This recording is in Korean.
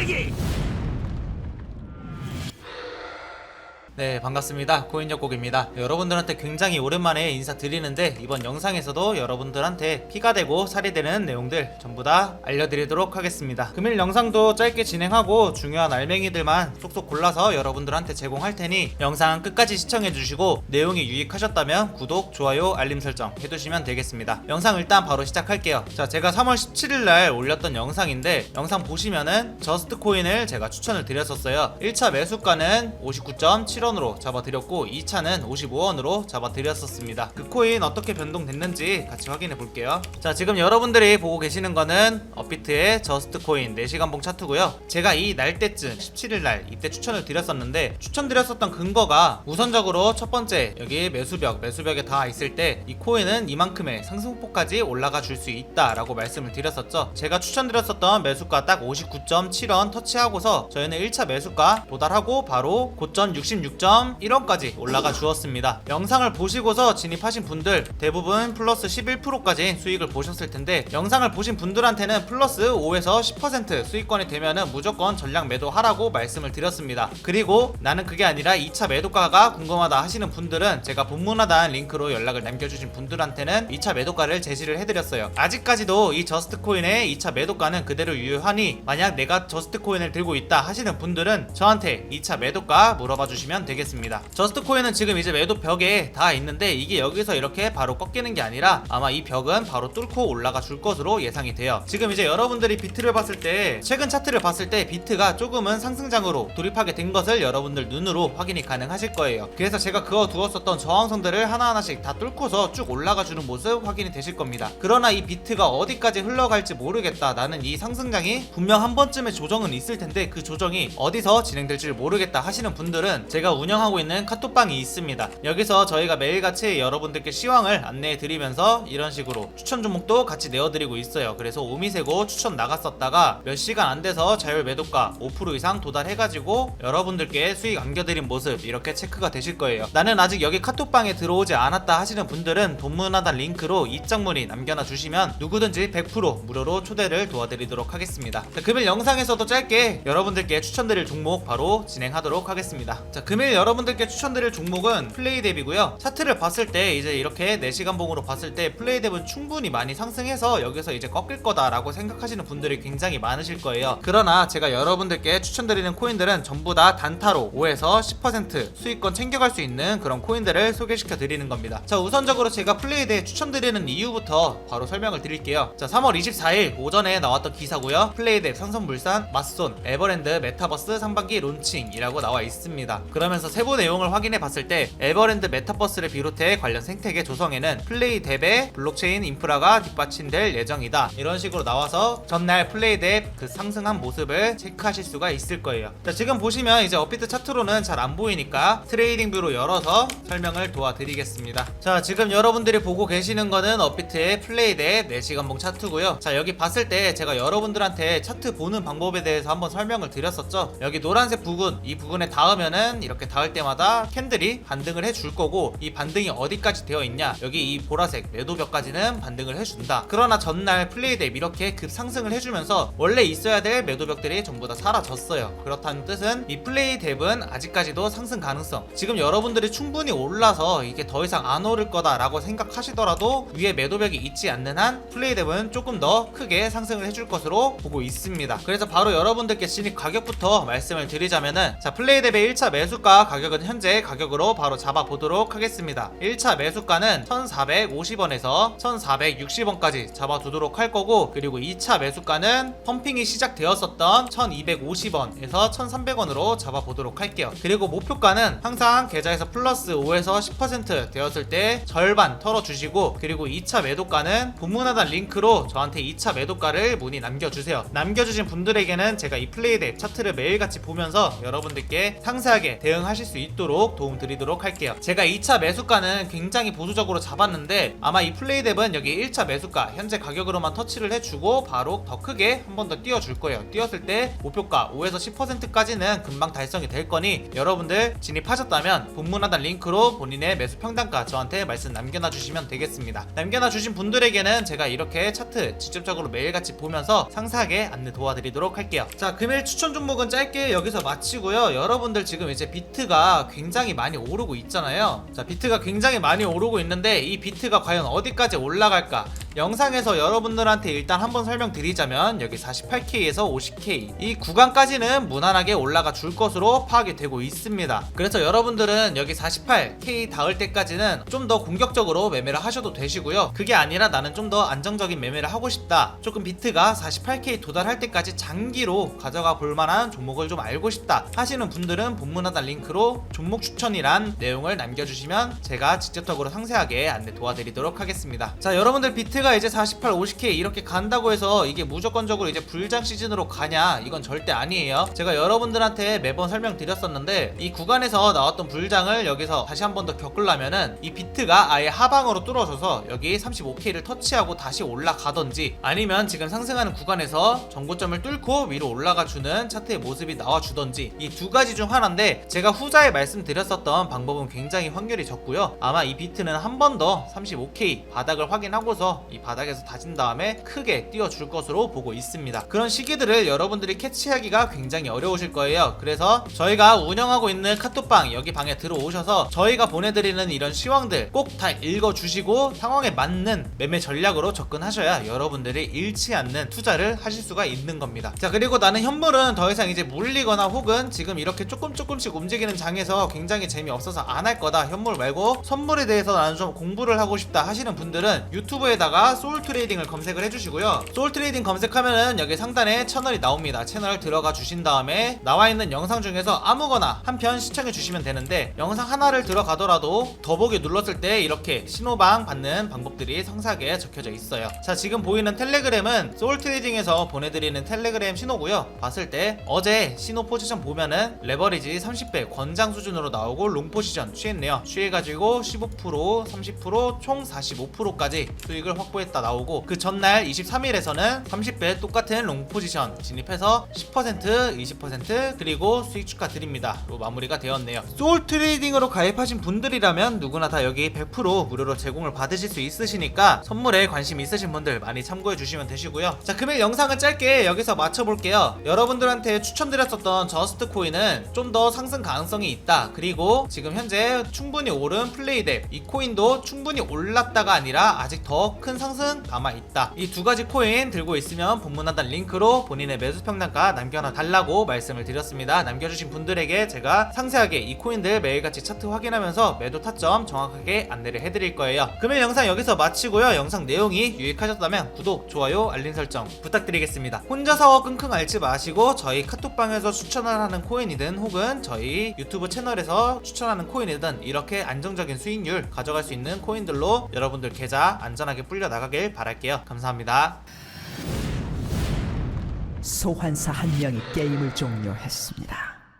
쓰레기! 네 반갑습니다. 코인역곡입니다. 여러분들한테 굉장히 오랜만에 인사드리는데 이번 영상에서도 여러분들한테 피가 되고 살이 되는 내용들 전부 다 알려드리도록 하겠습니다. 금일 영상도 짧게 진행하고 중요한 알맹이들만 쏙쏙 골라서 여러분들한테 제공할 테니 영상 끝까지 시청해주시고 내용이 유익하셨다면 구독, 좋아요, 알림 설정 해두시면 되겠습니다. 영상 일단 바로 시작할게요. 자 제가 3월 17일날 올렸던 영상인데 영상 보시면은 저스트 코인을 제가 추천을 드렸었어요. 1차 매수가는 59.7원으로 잡아드렸고 2차는 55원으로 잡아드렸었습니다. 그 코인 어떻게 변동됐는지 같이 확인해 볼게요. 자 지금 여러분들이 보고 계시는 거는 업비트의 저스트 코인 4시간봉 차트고요. 제가 이 날때쯤 17일날 이때 추천을 드렸었는데 추천드렸었던 근거가 우선적으로 첫 번째 여기 매수벽 매수벽에 다 있을 때 이 코인은 이만큼의 상승폭까지 올라가 줄 수 있다라고 말씀을 드렸었죠. 제가 추천드렸었던 매수가 딱 59.7원 터치하고서 저희는 1차 매수가 도달하고 바로 고점 66.1원까지 올라가 주었습니다. 영상을 보시고서 진입하신 분들 대부분 플러스 11%까지 수익을 보셨을 텐데 영상을 보신 분들한테는 플러스 5에서 10% 수익권이 되면은 무조건 전량 매도하라고 말씀을 드렸습니다. 그리고 나는 그게 아니라 2차 매도가가 궁금하다 하시는 분들은 제가 본문 하단 링크로 연락을 남겨주신 분들한테는 2차 매도가를 제시를 해드렸어요. 아직까지도 이 저스트 코인의 2차 매도가는 그대로 유효하니 만약 내가 저스트 코인을 들고 있다 하시는 분들은 저한테 2차 매도가 물어봐 주시면 되겠습니다. 저스트 코인은 지금 이제 매도 벽에 다 있는데 이게 여기서 이렇게 바로 꺾이는 게 아니라 아마 이 벽은 바로 뚫고 올라가 줄 것으로 예상이 돼요. 지금 이제 여러분들이 비트를 봤을 때 최근 차트를 봤을 때 비트가 조금은 상승장으로 돌입하게 된 것을 여러분들 눈으로 확인이 가능하실 거예요. 그래서 제가 그어 두었었던 저항선들을 하나하나씩 다 뚫고서 쭉 올라가 주는 모습 확인이 되실 겁니다. 그러나 이 비트가 어디까지 흘러갈지 모르겠다 나는 이 상승장이 분명 한 번쯤의 조정은 있을 텐데 그 조정이 어디서 진행될지 모르겠다 하시는 분들은 제가 운영하고 있는 카톡방이 있습니다. 여기서 저희가 매일같이 여러분들께 시황을 안내해 드리면서 이런 식으로 추천 종목도 같이 내어드리고 있어요. 그래서 오미세고 추천 나갔었다가 몇 시간 안 돼서 자율 매도가 5% 이상 도달해가지고 여러분들께 수익 안겨드린 모습 이렇게 체크가 되실 거예요. 나는 아직 여기 카톡방에 들어오지 않았다 하시는 분들은 본문 하단 링크로 입장 문의 남겨놔 주시면 누구든지 100% 무료로 초대를 도와드리도록 하겠습니다. 자, 금일 영상에서도 짧게 여러분들께 추천드릴 종목 바로 진행하도록 하겠습니다. 자 금일 여러분들께 추천드릴 종목은 플레이 랩이고요. 차트를 봤을 때 이제 이렇게 4시간 봉으로 봤을 때 플레이 랩은 충분히 많이 상승해서 여기서 이제 꺾일 거다라고 생각하시는 분들이 굉장히 많으실 거예요. 그러나 제가 여러분들께 추천드리는 코인들은 전부 다 단타로 5에서 10% 수익권 챙겨갈 수 있는 그런 코인들을 소개시켜 드리는 겁니다. 자 우선적으로 제가 플레이 랩 추천드리는 이유부터 바로 설명을 드릴게요. 자 3월 24일 오전에 나왔던 기사고요. 플레이 랩 삼성물산 맞손 에버랜드 메타버스 상반기 론칭이라고 나와 있습니다. 그러면 서 세부 내용을 확인해 봤을 때 에버랜드 메타버스를 비롯해 관련 생태계 조성에는 플레이 랩의 블록체인 인프라가 뒷받침될 예정이다. 이런 식으로 나와서 전날 플레이 랩그 상승한 모습을 체크하실 수가 있을 거예요. 자 지금 보시면 이제 업비트 차트로는 잘 안 보이니까 트레이딩 뷰로 열어서 설명을 도와드리겠습니다. 자 지금 여러분들이 보고 계시는 거는 업비트의 플레이 랩 4시간봉 차트고요. 자 여기 봤을 때 제가 여러분들한테 차트 보는 방법에 대해서 한번 설명을 드렸었죠. 여기 노란색 부분 이 부분에 닿으면은 이렇게 닿을 때마다 캔들이 반등을 해줄 거고 이 반등이 어디까지 되어 있냐? 여기 이 보라색 매도벽까지는 반등을 해준다. 그러나 전날 플레이 랩 이렇게 급상승을 해주면서 원래 있어야 될 매도벽들이 전부 다 사라졌어요. 그렇다는 뜻은 이 플레이 랩은 아직까지도 상승 가능성. 지금 여러분들이 충분히 올라서 이게 더 이상 안 오를 거다라고 생각하시더라도 위에 매도벽이 있지 않는 한 플레이 랩은 조금 더 크게 상승을 해줄 것으로 보고 있습니다. 그래서 바로 여러분들께 진입 가격부터 말씀을 드리자면은 자 플레이 랩의 1차 매수가 가격은 현재 가격으로 바로 잡아보도록 하겠습니다. 1차 매수가는 1450원에서 1460원까지 잡아두도록 할 거고 그리고 2차 매수가는 펌핑이 시작되었었던 1250원에서 1300원으로 잡아보도록 할게요. 그리고 목표가는 항상 계좌에서 플러스 5에서 10% 되었을 때 절반 털어주시고 그리고 2차 매도가는 본문하단 링크로 저한테 2차 매도가를 문의 남겨주세요. 남겨주신 분들에게는 제가 이 플레이 랩 차트를 매일같이 보면서 여러분들께 상세하게 대응 대응하실 수 있도록 도움 드리도록 할게요. 제가 2차 매수가는 굉장히 보수적으로 잡았는데 아마 이 플레이뎁은 여기 1차 매수가 현재 가격으로만 터치를 해주고 바로 더 크게 한 번 더 띄워줄 거예요. 띄웠을 때 목표가 5에서 10%까지는 금방 달성이 될 거니 여러분들 진입하셨다면 본문 하단 링크로 본인의 매수 평단가 저한테 말씀 남겨놔 주시면 되겠습니다. 남겨놔 주신 분들에게는 제가 이렇게 차트 직접적으로 매일같이 보면서 상세하게 안내 도와드리도록 할게요. 자, 금일 추천 종목은 짧게 여기서 마치고요. 여러분들 지금 이제 비 트가 굉장히 많이 오르고 있잖아요. 자, 비트가 굉장히 많이 오르고 있는데 이 비트가 과연 어디까지 올라갈까? 영상에서 여러분들한테 일단 한번 설명드리자면 여기 48K에서 50K 이 구간까지는 무난하게 올라가 줄 것으로 파악이 되고 있습니다. 그래서 여러분들은 여기 48K 닿을 때까지는 좀 더 공격적으로 매매를 하셔도 되시고요. 그게 아니라 나는 좀 더 안정적인 매매를 하고 싶다. 조금 비트가 48K 도달할 때까지 장기로 가져가 볼 만한 종목을 좀 알고 싶다 하시는 분들은 본문 하단 링크로 종목 추천이란 내용을 남겨주시면 제가 직접적으로 상세하게 안내 도와드리도록 하겠습니다. 자 여러분들 비트 가 이제 48, 50K 이렇게 간다고 해서 이게 무조건적으로 이제 불장 시즌으로 가냐 이건 절대 아니에요. 제가 여러분들한테 매번 설명드렸었는데 이 구간에서 나왔던 불장을 여기서 다시 한 번 더 겪으려면은 이 비트가 아예 하방으로 뚫어져서 여기 35K를 터치하고 다시 올라가던지 아니면 지금 상승하는 구간에서 정고점을 뚫고 위로 올라가 주는 차트의 모습이 나와 주던지 이 두 가지 중 하나인데 제가 후자에 말씀드렸었던 방법은 굉장히 확률이 적고요. 아마 이 비트는 한 번 더 35K 바닥을 확인하고서 이 바닥에서 다진 다음에 크게 뛰어줄 것으로 보고 있습니다. 그런 시기들을 여러분들이 캐치하기가 굉장히 어려우실 거예요. 그래서 저희가 운영하고 있는 카톡방 여기 방에 들어오셔서 저희가 보내드리는 이런 시황들 꼭 다 읽어주시고 상황에 맞는 매매 전략으로 접근하셔야 여러분들이 잃지 않는 투자를 하실 수가 있는 겁니다. 자 그리고 나는 현물은 더 이상 이제 물리거나 혹은 지금 이렇게 조금 조금씩 움직이는 장에서 굉장히 재미없어서 안 할 거다 현물 말고 선물에 대해서 나는 좀 공부를 하고 싶다 하시는 분들은 유튜브에다가 소울 트레이딩을 검색을 해주시고요. 소울 트레이딩 검색하면은 여기 상단에 채널이 나옵니다. 채널 들어가 주신 다음에 나와 있는 영상 중에서 아무거나 한 편 시청해 주시면 되는데 영상 하나를 들어가더라도 더보기 눌렀을 때 이렇게 신호방 받는 방법들이 상세하게 적혀져 있어요. 자 지금 보이는 텔레그램은 소울 트레이딩에서 보내드리는 텔레그램 신호고요. 봤을 때 어제 신호 포지션 보면은 레버리지 30배 권장 수준으로 나오고 롱 포지션 취했네요. 취해가지고 15% 30%총 45%까지 수익을 확 보했다 나오고 그 전날 23일에서는 30배 똑같은 롱 포지션 진입해서 10% 20% 그리고 수익 축하드립니다. 로 마무리가 되었네요. 소울 트레이딩으로 가입하신 분들이라면 누구나 다 여기 100% 무료로 제공을 받으실 수 있으시니까 선물에 관심 있으신 분들 많이 참고해 주시면 되시고요. 자 금일 영상은 짧게 여기서 마쳐볼게요. 여러분들한테 추천드렸었던 저스트 코인은 좀 더 상승 가능성이 있다. 그리고 지금 현재 충분히 오른 플레이덱 이 코인도 충분히 올랐다가 아니라 아직 더큰 상승 남아 있다. 이 두 가지 코인 들고 있으면 본문 하단 링크로 본인의 매수 평단가 남겨놔 달라고 말씀을 드렸습니다. 남겨주신 분들에게 제가 상세하게 이 코인들 매일같이 차트 확인하면서 매도 타점 정확하게 안내를 해드릴 거예요. 금일 영상 여기서 마치고요. 영상 내용이 유익하셨다면 구독 좋아요 알림 설정 부탁드리겠습니다. 혼자서 끙끙 앓지 마시고 저희 카톡방에서 추천을 하는 코인이든 혹은 저희 유튜브 채널에서 추천하는 코인이든 이렇게 안정적인 수익률 가져갈 수 있는 코인들로 여러분들 계좌 안전하게 불려 나가길 바랄게요 감사합니다 소환사 한 명이 게임을 종료했습니다.